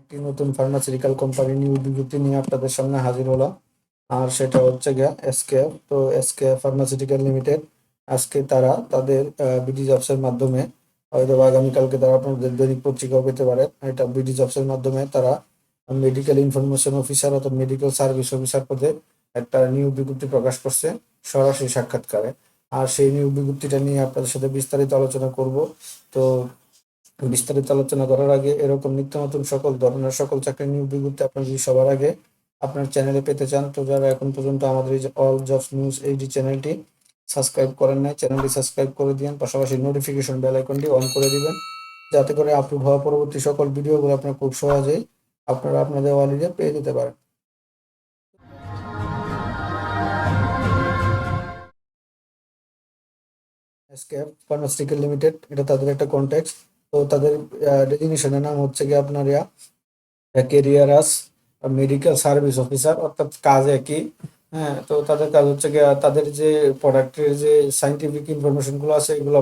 একটি নতুন pharmaceutical company new বিজ্ঞপ্তি নিয়ে আপনাদের সামনে হাজির হলাম। আর সেটা হচ্ছে গিয়া এসকেএফ তো এসকেএফ ফার্মাসিউটিক্যাল লিমিটেড আজকে তারা তাদের বিডি জবসের মাধ্যমে, হয়তো আগামীকালকে তারা আপনাদের দৈনিক পত্রিকাও পেতে পারে। এটা বিডি জবসের মাধ্যমে তারা মেডিকেল ইনফরমেশন অফিসার অথবা মেডিকেল সার্ভিস অফিসার পদে একটা নিয়োগ বিজ্ঞপ্তি প্রকাশ করছে সরাসরি সাক্ষাৎকারে। আর সেই নিয়োগ বিজ্ঞপ্তিটা নিয়ে আপনাদের সাথে বিস্তারিত আলোচনা করব। তো বিস্তারিত আলোচনা করার আগে এরকম নিত্য নতুন সকল ধরনের সকল চাকরির নিয়োগ বিজ্ঞপ্তি আপনার যদি সবার আগে আপনার চ্যানেলে পেতে চান। তো যারা এখন পর্যন্ত আমাদের এই যে অল জবস নিউজ এইচডি চ্যানেলটি সাবস্ক্রাইব করেন নাই চ্যানেলটি সাবস্ক্রাইব করে দিন পাশাপাশি নোটিফিকেশন বেল আইকনটি অন করে দিবেন। যাতে করে আপলোড হওয়া পরবর্তী সকল ভিডিওগুলো আপনার খুব সহজেই আপনারা আপনাদের ওয়ালিডে পেয়ে যেতে পারেন। ফার্মাসিউটিক্যাল লিমিটেড এটা তাদের একটা কন্ট্যাক্ট তো তাদের ডেজিগনেশনের নাম হচ্ছে কি আপনার ইয়া কেরিয়ার আস মেডিকেল সার্ভিস অফিসার অর্থাৎ কাজ একই হ্যাঁ তো তাদের কাজ হচ্ছে কি তাদের যে প্রোডাক্টের যে সাইন্টিফিক ইনফরমেশনগুলো আছে, এগুলো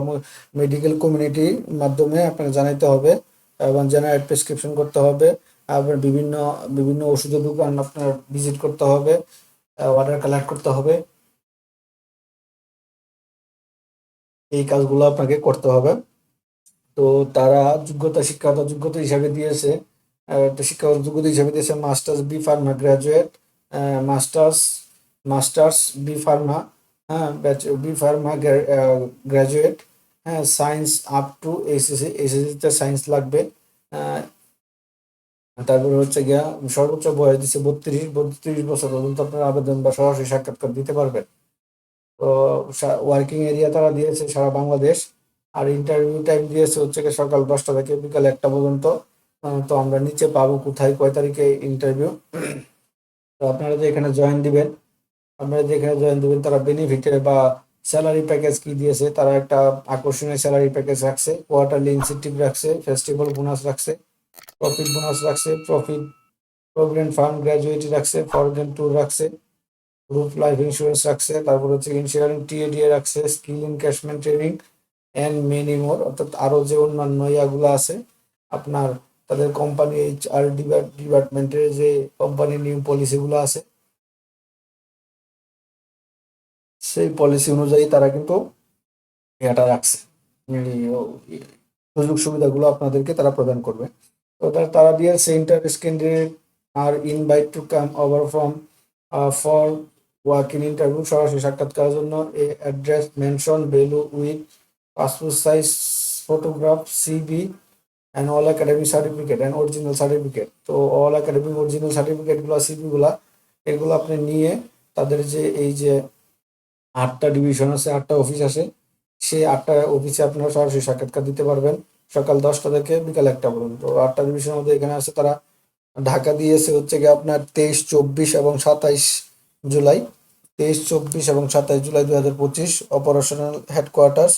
মেডিকেল কমিউনিটির মাধ্যমে আপনাকে জানাইতে হবে এবং জেনারেট প্রেসক্রিপশন করতে হবে আবার বিভিন্ন বিভিন্ন ওষুধের দোকান আপনার ভিজিট করতে হবে অর্ডার কালেক্ট করতে হবে। এই কাজগুলো আপনাকে করতে হবে। তো তারা যোগ্যতা, শিক্ষাগত যোগ্যতা হিসাবে দিয়েছে শিক্ষাগত যোগ্যতা হিসাবে দিয়েছে masters B pharma graduate masters masters B pharma হ্যাঁ বি ফার্মা গ্রাজুয়েট হ্যাঁ সায়েন্স আপ টু এসএসসি এসএসসিতে সায়েন্স লাগবে তারপরে হচ্ছে গিয়া সর্বোচ্চ বয়স দিচ্ছে বত্রিশ বত্রিশ বছর পর্যন্ত আপনারা আবেদন বা সরাসরি সাক্ষাৎকার দিতে পারবেন। তো ওয়ার্কিং এরিয়া তারা দিয়েছে সারা বাংলাদেশ। আর ইন্টারভিউ টাইম দিয়েছে হচ্ছে কি সকাল দশটা থেকে বিকাল একটা পর্যন্ত। তো আমরা নিচে পাবো কোথায়, কয় তারিখে ইন্টারভিউ তো আপনারা যে এখানে জয়েন দিবেন, আপনারা যে এখানে জয়েন দিবেন, তারা বেনিফিটের বা স্যালারি প্যাকেজ কি দিয়েছে, তারা একটা আকর্ষণীয় স্যালারি প্যাকেজ রাখছে। কোয়ার্টারলি ইনসেন্টিভ রাখছে ফেস্টিভ্যাল বোনাস রাখছে প্রফিট বোনাস রাখছে প্রফিট প্রভিডেন্ট ফান্ড গ্র্যাজুয়েটি রাখছে ফরেন ট্যুর রাখছে গ্রুপ লাইফ ইন্স্যুরেন্স রাখছে, তারপর হচ্ছে ইন্স্যুরেন্স টিএডিএ রাখছে skill encashment training and many more অর্থাৎ আরও যে অন্যান্য ইয়াগুলো আছে, আপনার তাদের কোম্পানি এইচ আর ডিপার্টমেন্টের যে কোম্পানি নিউ পলিসিগুলো আছে, সেই পলিসি অনুযায়ী তারা কিন্তু এটা রাখছে। সুযোগ সুবিধাগুলো আপনাদেরকে তারা প্রদান করবে। তো তার- দিয়েছে inter candidate R invite to come over from for work in interview সরাসরি সাক্ষাৎকারের জন্য এ address mention below with passport size photograph CV and all academic certificate and original certificate তো অল একাডেমিক অরিজিনাল সার্টিফিকেটগুলো সিবিগুলো এগুলো আপনি নিয়ে তাদের যে এই যে আটটা ডিভিশন আছে, আটটা অফিস আছে, সেই আটটা অফিসে আপনারা সরাসরি সাক্ষাৎকার দিতে পারবেন। সকাল দশটা থেকে বিকাল একটা পর্যন্ত। আটটা ডিভিশনের মধ্যে এখানে আছে, তারা ঢাকা দিয়েছে হচ্ছে গিয়ে আপনার তেইশ, চব্বিশ এবং সাতাইশ জুলাই। তেইশ, চব্বিশ এবং সাতাইশ জুলাই দুই হাজার পঁচিশ অপারেশনাল হেডকোয়ার্টার্স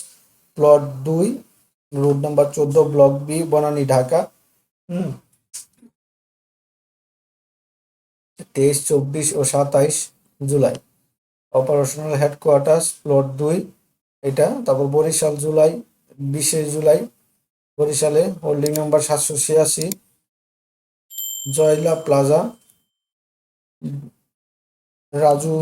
প্লট দুই রোড নাম্বার চোদ্দ ব্লক বি বনানী, ঢাকা। হুম। তেইশ, চব্বিশ ও সাতাইশ জুলাই। অপারেশনাল হেডকোয়ার্টার্স প্লট দুই, এটা। তারপর বরিশাল, জুলাই, বিশে জুলাই। বরিশালে হোল্ডিং নাম্বার সাতশো ছিয়াশি। জয়লা প্লাজা রাজু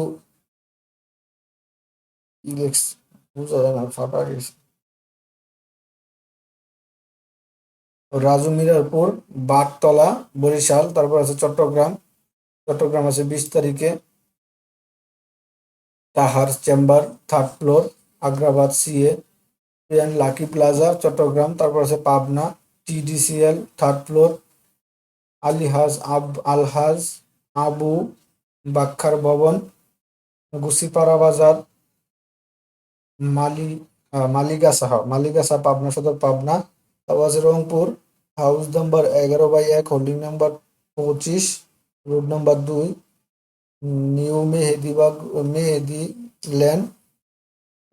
বুঝা যায় না, ফাটা গেছে। রাজু মিরারপুর বাগতলা বরিশাল তারপর আছে চট্টগ্রাম। চট্টগ্রাম আছে বিশ তারিখে তাহার chamber third floor Agrabad CA and lucky plaza Chattogram তারপর আছে পাবনা টিডিসিএল থার্ড ফ্লোর আলিহাজ আব আলহাজ আবু বাক্ষার ভবন গুসিপাড়া বাজার মালি আহ, মালিগাসা হ্যাঁ, পাবনা সদর পাবনা তারপর আছে রংপুর হাউস নাম্বার এগারো বাই এক, হোল্ডিং নাম্বার পঁচিশ, রোড নাম্বার দুই, new Mehedibag Mehedi land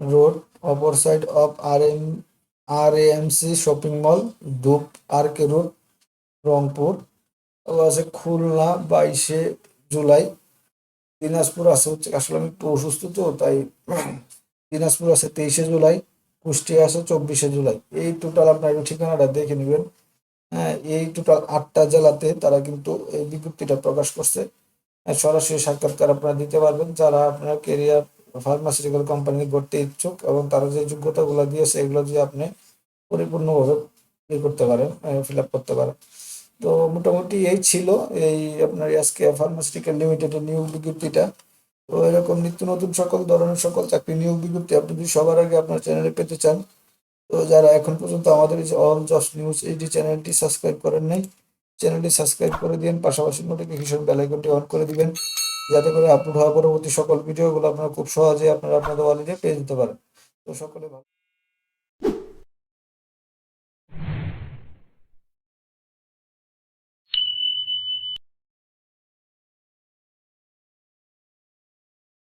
road, opposite of R M R M C shopping mall, ধূপ আর কে রোড, রংপুর। আছে খুলনা বাইশে জুলাই। দিনাজপুর আছে হচ্ছে, আসলে আমি একটু অসুস্থ তো, তাই দিনাজপুর আছে তেইশে জুলাই, কুষ্টিয়া আছে চব্বিশে জুলাই। এই টোটাল আপনার ঠিকানাটা দেখে নেবেন। এই টোটাল আটটা জেলাতে তারা কিন্তু এই বিজ্ঞপ্তিটা প্রকাশ করছে। আহ, সরাসরি সাক্ষাৎকার আপনারা দিতে পারবেন। যারা আপনার কেরিয়ার ফার্মাসিউটিক্যাল কোম্পানি গড়তে ইচ্ছুক এবং তারা যে যোগ্যতাগুলো দিয়েছে এগুলো যদি আপনি পরিপূর্ণভাবে ইয়ে করতে পারেন ফিল আপ করতে পারেন। তো মোটামুটি এই ছিল এই আপনার আজকে ফার্মাসিউটিক্যাল লিমিটেডের নিয়োগ বিজ্ঞপ্তিটা। তো এরকম নিত্য নতুন সকল ধরনের সকল চাকরি নিয়োগ বিজ্ঞপ্তি আপনি যদি সবার আগে আপনার চ্যানেলে পেতে চান তো যারা এখন পর্যন্ত আমাদের এই অল জস্ট নিউজ এইটি চ্যানেলটি সাবস্ক্রাইব করেন নাই চ্যানেলটি সাবস্ক্রাইব করে দিন পাশাপাশি নোটিফিকেশন বেল আইকনটি অন করে দিবেন, যাতে করে আপলোড হওয়া পরবর্তী সকল ভিডিওগুলো আপনারা খুব সহজে আপনারা আপনাদের ওয়ালেটে পেয়ে যেতে পারেন। তো সকলে ভালো